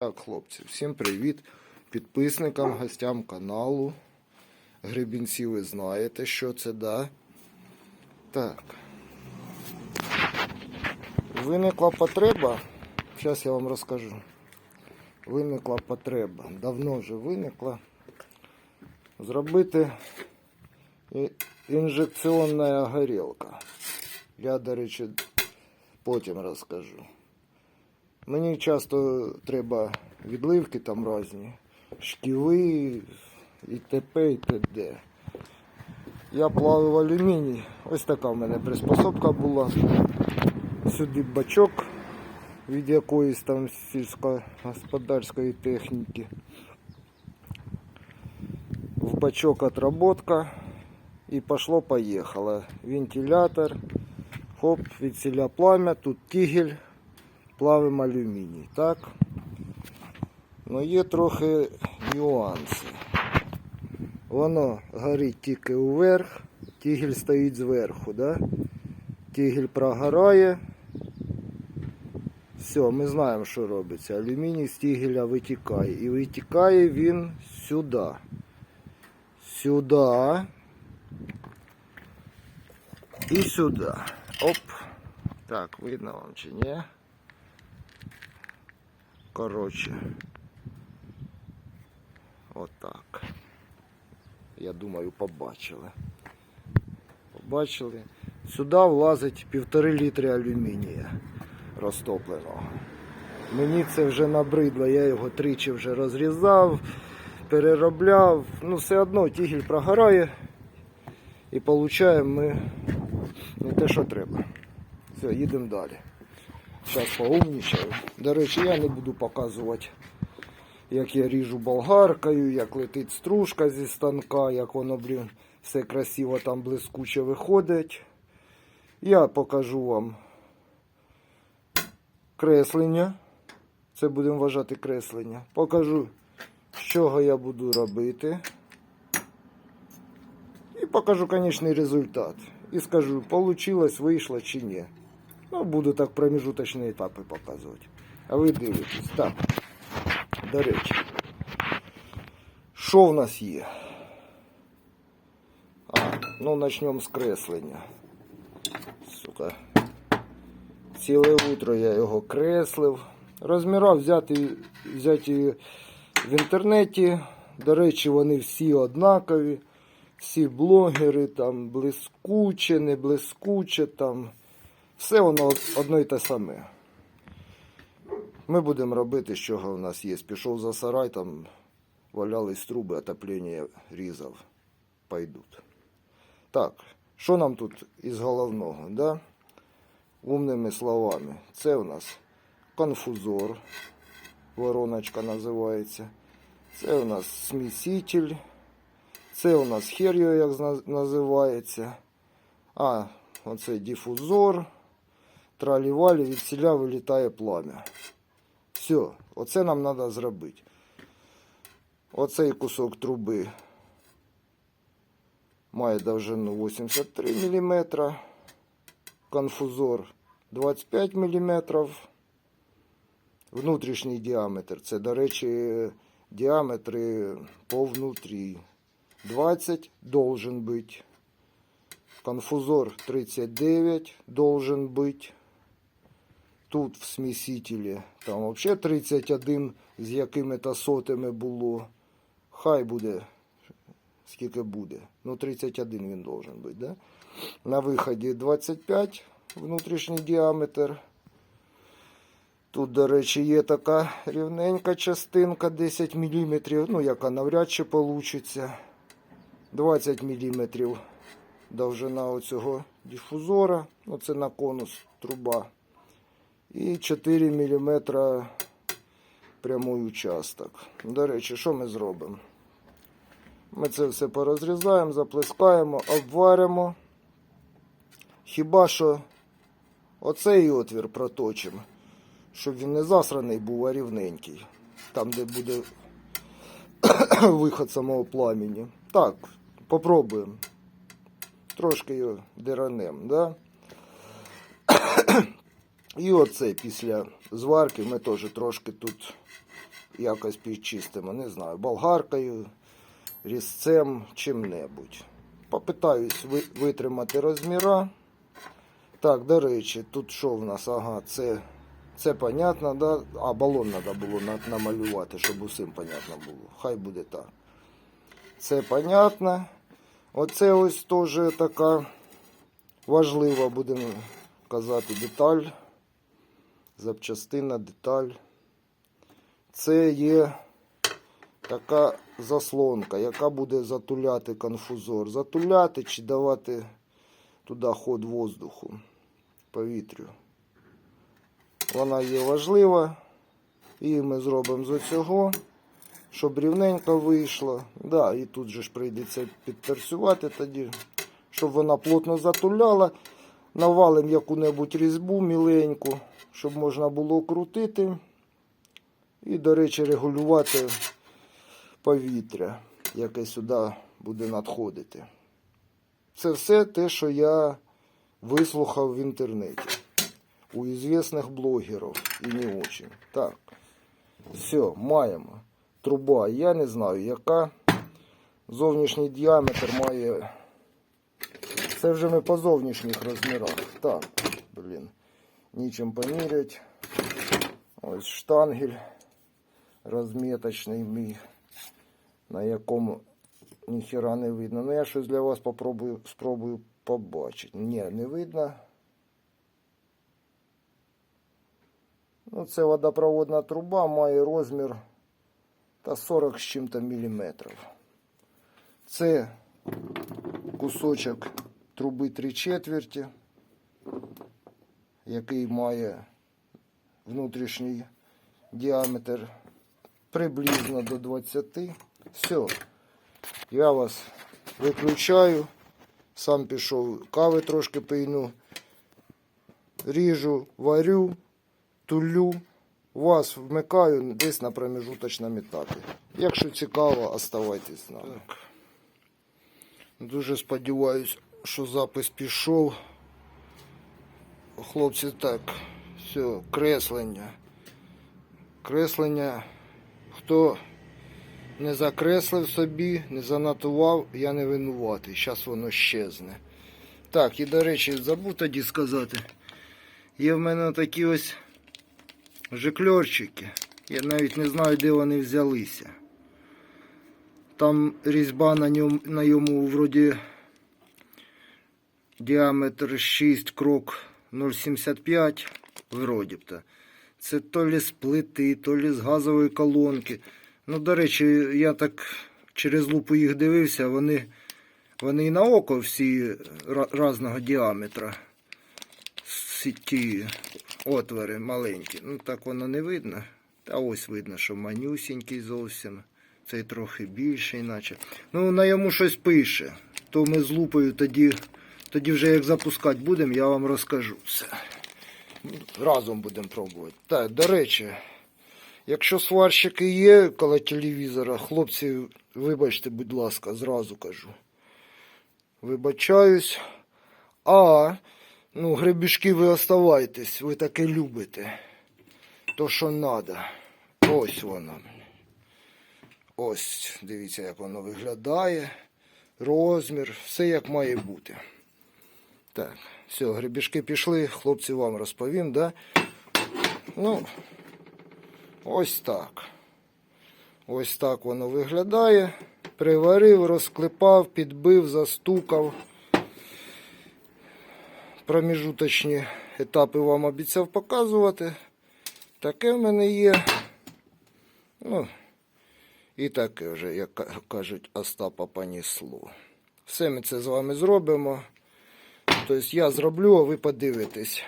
Так, хлопці, всім привіт. Підписникам, гостям каналу. Гребінці, ви знаєте, що це, да? Так. Виникла потреба. Зараз я вам розкажу. Виникла потреба. Давно вже виникла. Зробити інжекційна горілка. Я, до речі, потім розкажу. Мені часто треба відливки там різні, шківи і т.п. і т.д. Я плавив алюміній. Ось така в мене приспособка була. Сюди бачок від якоїсь там сільськогосподарської техніки. В бачок отработка. І пошло-поїхало. Вентилятор. Хоп, від пламя, тут тігель плавимо алюміній, так? Ну є трохи нюанси. Воно горить тільки вверх, тігель стоїть зверху, да? Тігель прогорає. Все, ми знаємо, що робиться. Алюміній з тігеля витікає. І витікає він сюди. Сюди. І сюди. Оп. Так, видно вам чи ні? Коротше. Отак. Я думаю, побачили. Побачили. Сюди влазить півтори літри алюмінія розтопленого. Мені це вже набридло, я його тричі вже розрізав, переробляв. Ну, все одно тігель прогорає і получаємо ми не те, що треба. Все, їдемо далі. Зараз поумнічаю. До речі, я не буду показувати, як я ріжу болгаркою, як летить стружка зі станка, як воно, блін, все красиво там блискуче виходить. Я покажу вам креслення. Це будемо вважати креслення. Покажу, з чого я буду робити. І покажу конечний результат. І скажу, вийшло, вийшло чи ні. Ну, буду так промежуточні етапи показувати. А ви дивитесь. Так. До речі. Що в нас є? А, ну почнемо з креслення. Сука. Ціле утро я його креслив. Розміра взяти, взяті в інтернеті. До речі, вони всі однакові. Всі блогери там блискуче, не блискуче там. Все воно одно і те саме. Ми будемо робити, чого в нас є. Пішов за сарай, там валялись труби, отоплення різав. Пойдуть. Так, що нам тут із головного, да? Умними словами. Це у нас конфузор, вороночка називається. Це у нас сміситель. Це у нас хер його як називається. А, оце дифузор. Тралівалі, від ціля вилітає плам'я. Все, оце нам треба зробити. Оцей кусок труби має довжину 83 мм. Конфузор 25 мм. Внутрішній діаметр. Це, до речі, діаметри по внутрі. 20 должен быть. Конфузор 39 должен быть. Тут в смісителі там вообще 31 з якими-то сотими було. Хай буде, скільки буде. Ну, 31 він должен бути, да? На виході 25 внутрішній діаметр. Тут, до речі, є така рівненька частинка 10 мм, ну, яка навряд чи вийде. 20 мм довжина оцього дифузора. Ну, це на конус труба. І 4 мм прямий участок. До речі, що ми зробимо? Ми це все порозрізаємо, заплескаємо, обваримо. Хіба що оцей отвір проточимо, щоб він не засраний був, а рівненький. Там, де буде виход самого пламені. Так, попробуємо. Трошки його диранем, да? І оце після зварки ми теж трошки тут якось підчистимо, не знаю, болгаркою, різцем, чим-небудь. Попитаюсь витримати розміра. Так, до речі, тут що в нас? Ага, це, це понятно, да? А балон треба було намалювати, щоб усім понятно було. Хай буде так. Це понятно. Оце ось теж така важлива, будемо казати, деталь. Запчастина, деталь. Це є така заслонка, яка буде затуляти конфузор. Затуляти чи давати туди ход воздуху, повітрю. Вона є важлива. І ми зробимо з цього, щоб рівненько вийшло. Да, і тут же ж прийдеться підперсувати тоді, щоб вона плотно затуляла. Навалимо яку-небудь різьбу міленьку, щоб можна було крутити. І, до речі, регулювати повітря, яке сюди буде надходити. Це все те, що я вислухав в інтернеті у известних блогерів і не очень. Так, все, маємо. Труба, я не знаю, яка. Зовнішній діаметр має. Це вже ми по зовнішніх розмірах. Так, блін. Нічим помірять. Ось штангель розміточний мій, на якому ніхіра не видно. Ну я щось для вас попробую, спробую побачити. Ні, не видно. Ну, це водопроводна труба, має розмір та 40 з чим-то міліметрів. Це кусочок труби 3 четверті, який має внутрішній діаметр приблизно до 20. Все. Я вас виключаю. Сам пішов кави трошки пийну. Ріжу, варю, тулю. Вас вмикаю десь на промежуточному етапі. Якщо цікаво, оставайтесь з нами. Дуже сподіваюсь, що запис пішов. Хлопці, так, все, креслення. Креслення. Хто не закреслив собі, не занотував, я не винуватий. Зараз воно щезне. Так, і до речі, забув тоді сказати. Є в мене такі ось жикльорчики. Я навіть не знаю, де вони взялися. Там різьба на ньому, на йому вроді діаметр 6 крок 0,75 вроді б то. Це то лі з плити, то лі з газової колонки. Ну, до речі, я так через лупу їх дивився, вони, вони і на око всі різного діаметра. Ті отвори маленькі. Ну так воно не видно. Та ось видно, що манюсінький зовсім. Цей трохи більший, наче. Ну, на йому щось пише. То ми з лупою тоді, тоді вже як запускати будемо, я вам розкажу все. Разом будемо пробувати. Так, до речі, якщо сварщики є коло телевізора, хлопці, вибачте, будь ласка, зразу кажу. Вибачаюсь. А, ну, гребішки ви оставайтесь, ви таке любите. То, що треба. Ось воно. Ось, дивіться, як воно виглядає. Розмір, все як має бути. Так, все, гребішки пішли, хлопці вам розповім, да? Ну, ось так. Ось так воно виглядає. Приварив, розклепав, підбив, застукав. Проміжуточні етапи вам обіцяв показувати. Таке в мене є. Ну, і таке вже, як кажуть, Остапа понісло. Все ми це з вами зробимо. Тобто я зроблю, а ви подивитесь.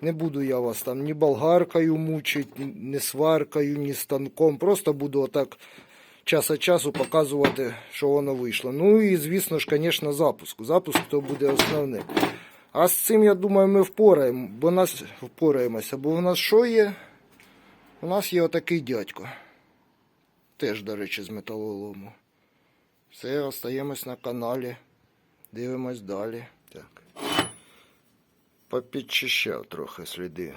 Не буду я вас там ні болгаркою мучити, ні сваркою, ні станком. Просто буду отак час від часу показувати, що воно вийшло. Ну і, звісно ж, звісно, запуск. Запуск то буде основним. А з цим, я думаю, ми впораємо, бо нас впораємося. Бо в нас що є? У нас є отакий дядько. Теж, до речі, з металолому. Все, остаємось на каналі. Дивимось далі. Так. Попідчищав трохи сліди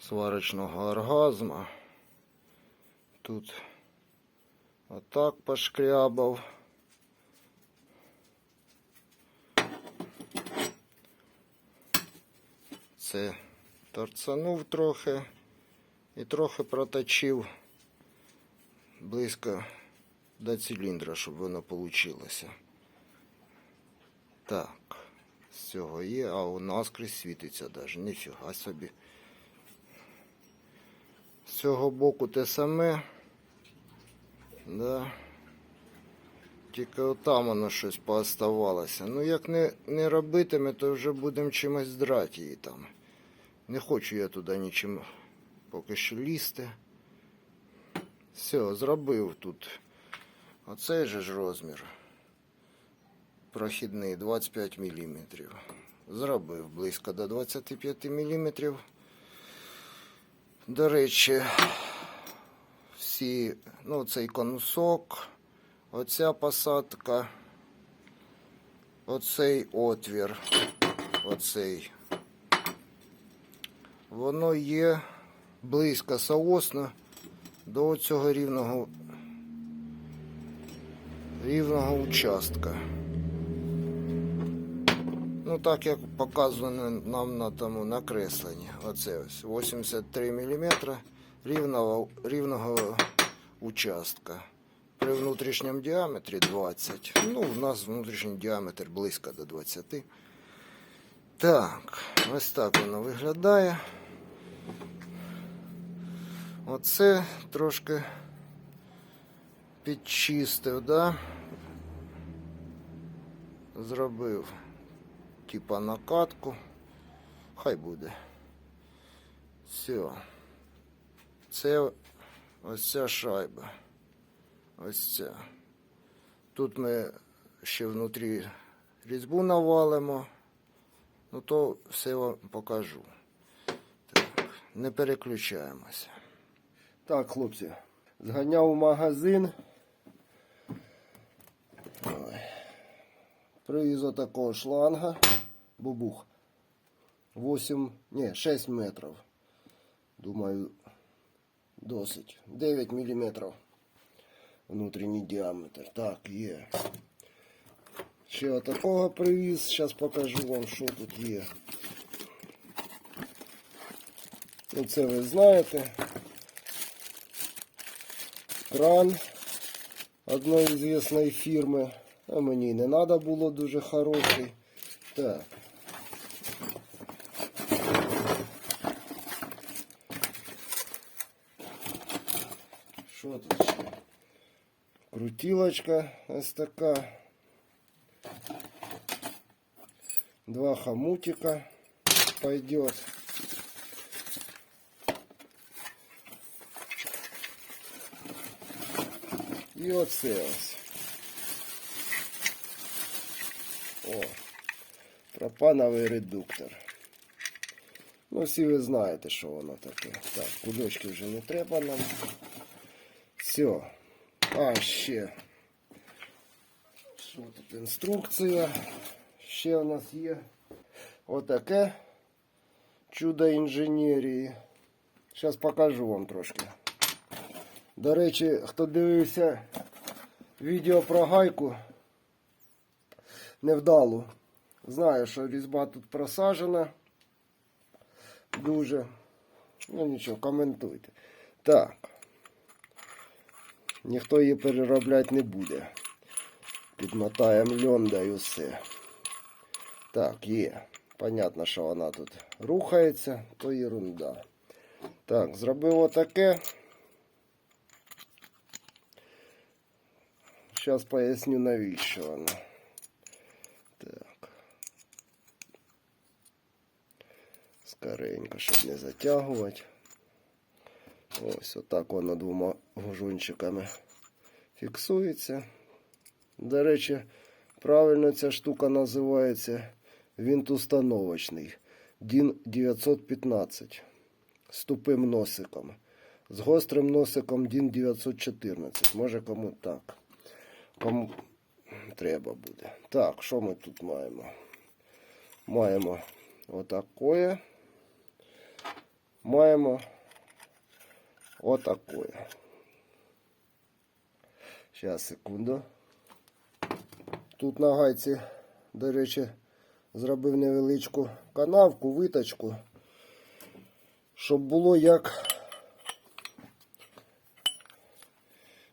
сварочного оргазму. Тут отак пошкрябав. Це торцанув трохи і трохи проточив близько до циліндра, щоб воно вийшло. Так, з цього є, а у наскрізь світиться навіть, ніфіга собі. З цього боку те саме. Да. Тільки отам воно щось пооставалося. Ну як не, не робитиме, то вже будемо чимось драти її там. Не хочу я туди нічим поки що лізти. Все, зробив тут. Оцей же ж розмір. Прохідний 25 мм. Зробив близько до 25 мм. До речі, всі, ну, цей конусок, оця посадка, оцей отвір, оцей. Воно є близько соосно до цього рівного рівного участка. Ну, так як показано нам на тому накресленні. Оце ось 83 мм рівного, рівного участка. При внутрішньому діаметрі 20. Ну, у нас внутрішній діаметр близько до 20. Так, ось так воно виглядає. Оце трошки підчистив, да? Зробив типа накатку. Хай буде. Все. Це ось ця шайба. Ось ця. Тут ми ще внутрі різьбу навалимо. Ну то все вам покажу. Так, не переключаємося. Так, хлопці, зганяв у магазин. Привіз отакого шланга. Бубух. 8, ні, 6 метрів. Думаю, досить. 9 міліметрів. Внутрішній діаметр. Так, є. Ще отакого привіз. Зараз покажу вам, що тут є. Ну, це ви знаєте. кран одної известной фірми. А мені не треба було дуже хороший. Так. Що тут ще? Крутілочка ось така. Два хомутика пойдет. І оце ось. О, пропановий редуктор. Ну, всі ви знаєте, що воно таке. Так, кульочки вже не треба нам. Все. А, ще. Тут інструкція? Ще у нас є отаке чудо інженерії. Зараз покажу вам трошки. До речі, хто дивився відео про гайку невдалу, знає, що різьба тут просажена. Дуже. Ну нічого, коментуйте. Так. Ніхто її переробляти не буде. Підмотаємо льон да і все. Так, є. Понятно, що вона тут рухається, то ерунда. Так, зробив отаке. Зараз поясню навіщо воно. Так. Скоренько, щоб не затягувати. Ось отак воно двома гужунчиками фіксується. До речі, правильно ця штука називається винт установочний. DIN 915 з тупим носиком. З гострим носиком DIN 914. Може кому так. Кому треба буде. Так, що ми тут маємо? Маємо отакое. Маємо отакое. Зараз, секунду. Тут на гайці, до речі, зробив невеличку канавку, виточку, щоб було як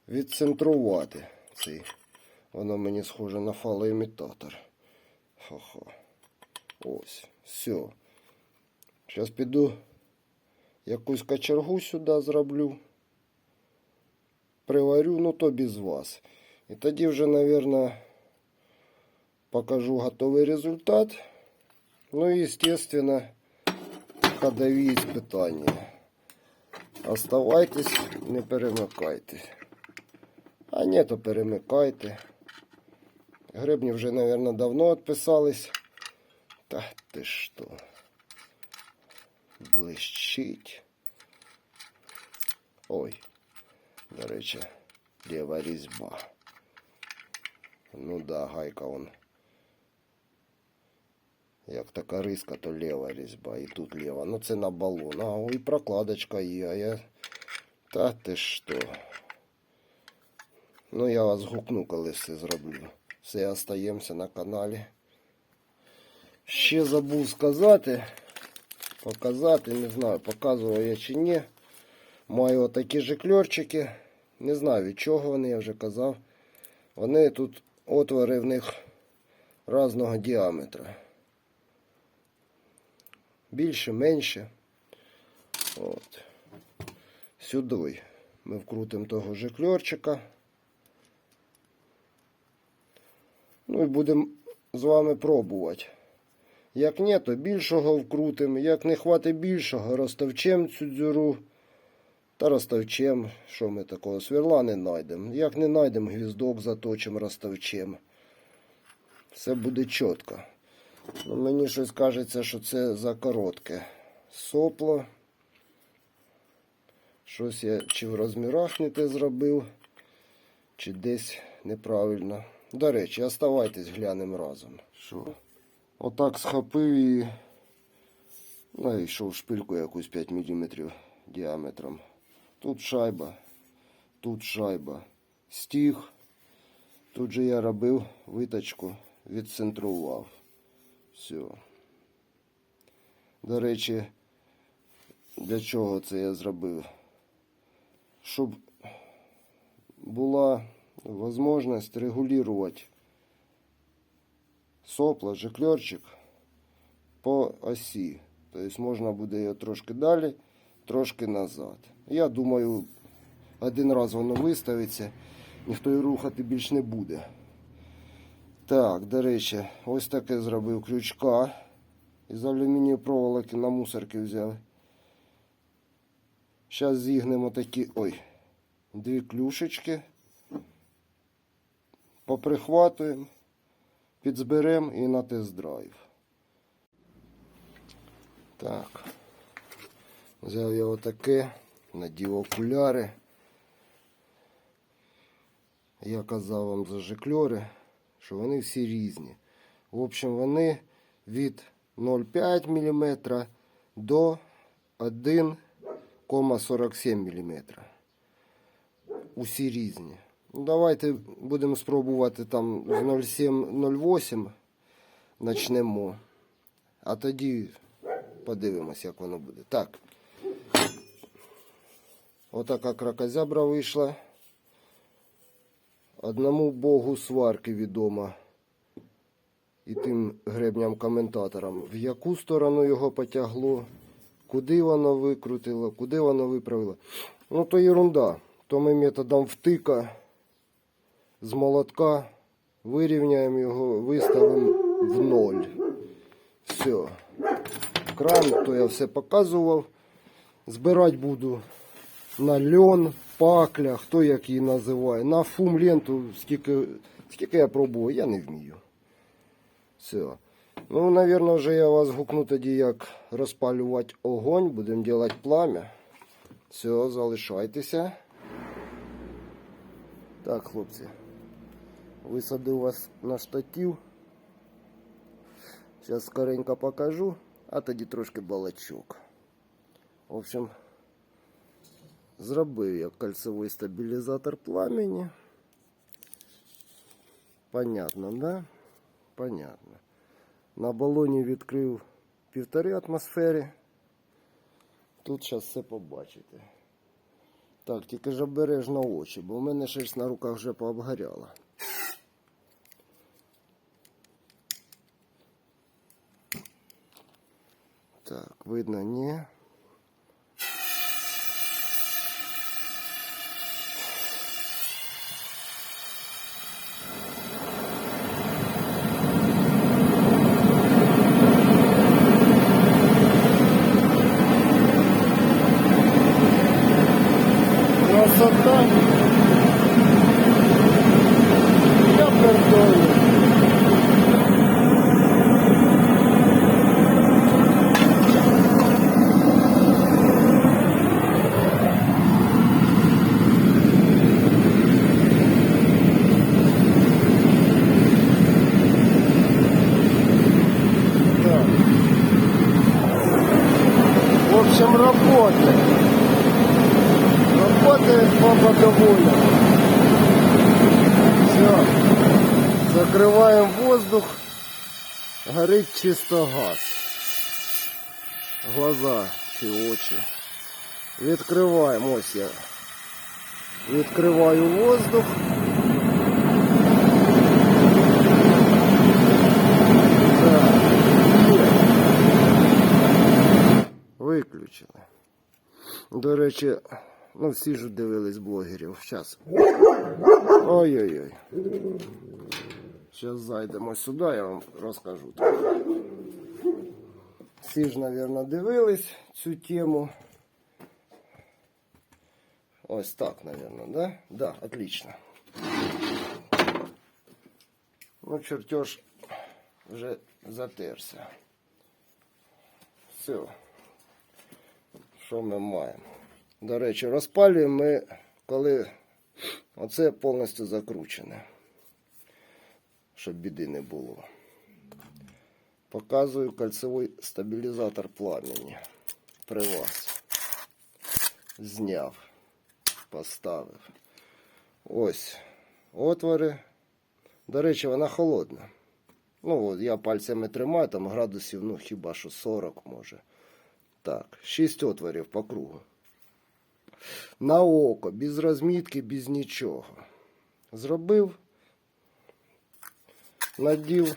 відцентрувати цей. Воно мені схоже на фалоімітатор. Хо-хо. Ось, все. Зараз піду якусь кочергу сюди зроблю. Приварю, ну то без вас. І тоді вже, мабуть, покажу готовий результат. Ну і, естественно, ходові испытания. Оставайтесь, не перемикайтесь. А ні, то перемикайте. Гребні вже, мабуть, давно відписались. Та ти що? Блищить. Ой, до речі, ліва різьба. Ну да, гайка он. Як така риска, то ліва різьба. І тут ліва. Ну це на балон. А, ой, прокладочка є. А я. Та ти що? Ну я вас гукну, коли все зроблю. Все, остаємося на каналі. Ще забув сказати, показати, не знаю, показував я чи ні. Маю отакі жикльорчики. Не знаю від чого вони, я вже казав. Вони тут отвори в них різного діаметра. Більше, менше. От. Сюди ми вкрутимо того жикльорчика. Ну і будемо з вами пробувати. Як ні, то більшого вкрутимо. Як не хватить більшого, розтовчем цю дзюру. Та розтовчем, що ми такого сверла не знайдемо. Як не знайдемо, гвіздок заточимо, розтовчем. Все буде чітко. Ну, мені щось кажеться, що це за коротке сопло. Щось я чи в розмірах не те зробив, чи десь неправильно. До речі, оставайтесь, глянемо разом. Що? Отак схопив і знайшов шпильку якусь 5 мм діаметром. Тут шайба, тут шайба. Стіг. Тут же я робив виточку, відцентрував. Все. До речі, для чого це я зробив? Щоб була можливість регулювати сопла, жикльорчик по осі. Тобто можна буде його трошки далі, трошки назад. Я думаю, один раз воно виставиться, ніхто і рухати більш не буде. Так, до речі, ось таке зробив крючка. Із алюмінію проволоки на мусорки взяв. Зараз зігнемо такі, ой, дві клюшечки. Поприхватуємо, підзберемо і на тест-драйв. Так. Взяв я отаке, надів окуляри. Я казав вам за жикльори, що вони всі різні. В общем, вони від 0,5 мм до 1,47 мм. Усі різні. Ну, давайте будемо спробувати там з 0,7-0,8 почнемо. А тоді подивимось, як воно буде. Так. Отака кракозябра вийшла. Одному богу сварки відома. І тим гребням-коментаторам, в яку сторону його потягло, куди воно викрутило, куди воно виправило. Ну, то ерунда. То ми методом втика з молотка вирівняємо його, виставимо в ноль. Все. Кран, то я все показував. Збирати буду на льон, пакля, хто як її називає. На фум ленту, скільки, скільки я пробував, я не вмію. Все. Ну, наверное, вже я вас гукну тоді, як розпалювати огонь. Будемо робити пламя. Все, залишайтеся. Так, хлопці. Висадив вас на штатив. Зараз скоренько покажу, а тоді трошки балачок. В общем, зробив я кольцевий стабілізатор пламені. Понятно, да? Понятно. На балоні відкрив півтори атмосфери. Тут зараз все побачите. Так, тільки ж обережно очі, бо в мене шерсть на руках вже пообгоряла. Видно, ні. общем, работает. Работает папа довольна. Все. Закрываем воздух. Горить чисто газ. Глаза чи очі. Відкриваємо. Ось я. Відкриваю воздух. Так. Є. Виключили. До речі, ну всі ж дивились блогерів. Зараз. Ой-ой-ой. Зараз зайдемо сюди, я вам розкажу. Всі ж, мабуть, дивились цю тему. Ось так, мабуть, да? Да, отлично. Ну, чертеж вже затерся. Все. Що ми маємо? До речі, розпалюємо ми, коли оце повністю закручене, щоб біди не було. Показую кольцевий стабілізатор пламені при вас. Зняв, поставив. Ось отвори. До речі, вона холодна. Ну, от я пальцями тримаю, там градусів, ну хіба що 40 може. Так, 6 отворів по кругу. На око, без розмітки, без нічого. Зробив, надів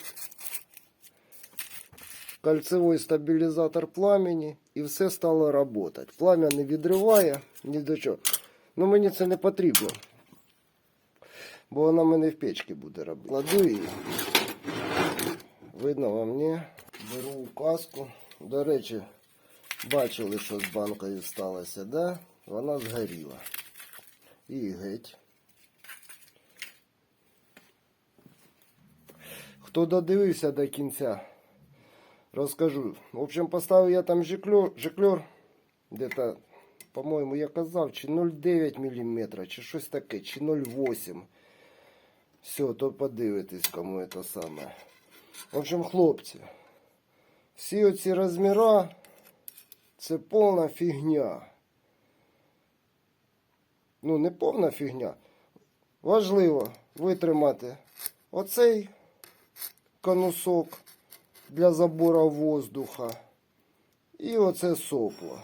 кольцевий стабілізатор пламені і все стало працювати. Плам'я не відриває ні до чого. Ну мені це не потрібно. Бо вона мене в печці буде робити. Кладу її. Видно вам ні. Беру указку. До речі, бачили, що з банкою сталося, да? Вона згоріла. І геть. Хто додивився до кінця, розкажу. В общем, поставив я там жиклер, жиклер где-то, по-моєму, я казав, чи 0,9 мм, чи щось таке, чи 0,8. Все, то подивитесь, кому це саме. В общем, хлопці, всі оці розміра це повна фігня. Ну, не повна фігня. Важливо витримати оцей конусок для забору воздуха і оце сопло.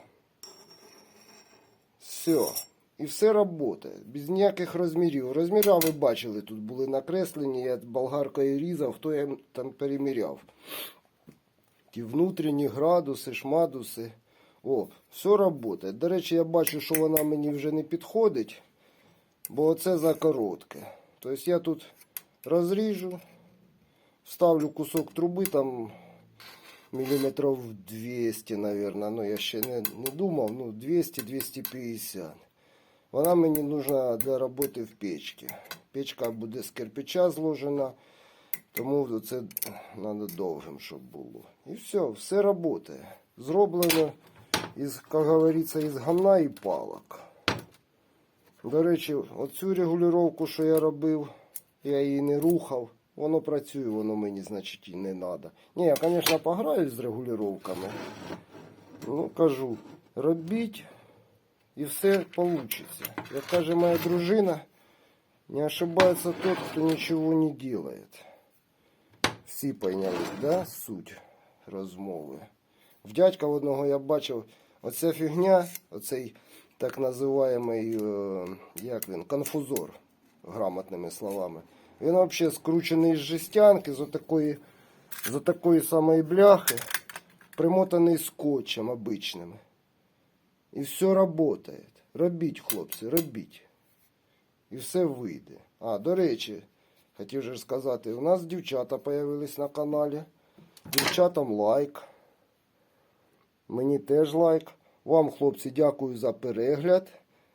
Все. І все працює. Без ніяких розмірів. Розміра ви бачили, тут були накреслені, я болгаркою різав, хто я там переміряв. Ті внутрішні градуси, шмадуси. О, все працює. До речі, я бачу, що вона мені вже не підходить, бо це за коротке. Тобто я тут розріжу, вставлю кусок труби, там міліметрів 200, мабуть. Ну, я ще не, не думав, ну 200-250. Вона мені нужна для роботи в печці. Печка буде з кирпича зложена, тому це треба довгим, щоб було. І все, все працює. Зроблено із, як говориться, із гамна і палок. До речі, оцю регулювання, що я робив, я її не рухав. Воно працює, воно мені, значить, і не треба. Ні, я, звісно, пограю з регулюваннями. Ну, кажу, робіть і все вийде. Як каже моя дружина, Не ошибается тот, кто ничего не делает. Всі поняли, да, суть розмови. В дядька одного я бачив, оця фігня, оцей так називаємий, е, як він, конфузор, грамотними словами. Він взагалі скручений з жестянки з отакої, з отакої самої бляхи, примотаний скотчем обичним. І все працює. Робіть, хлопці, робіть. І все вийде. А, до речі, хотів же сказати, у нас дівчата появились на каналі. Дівчатам лайк. Мені теж лайк. Вам, хлопці, дякую за перегляд.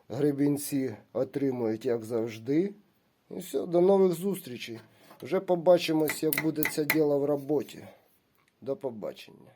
Гребінці отримують, як завжди. І все, до нових зустрічей. Вже побачимось, як буде це діло в роботі. До побачення.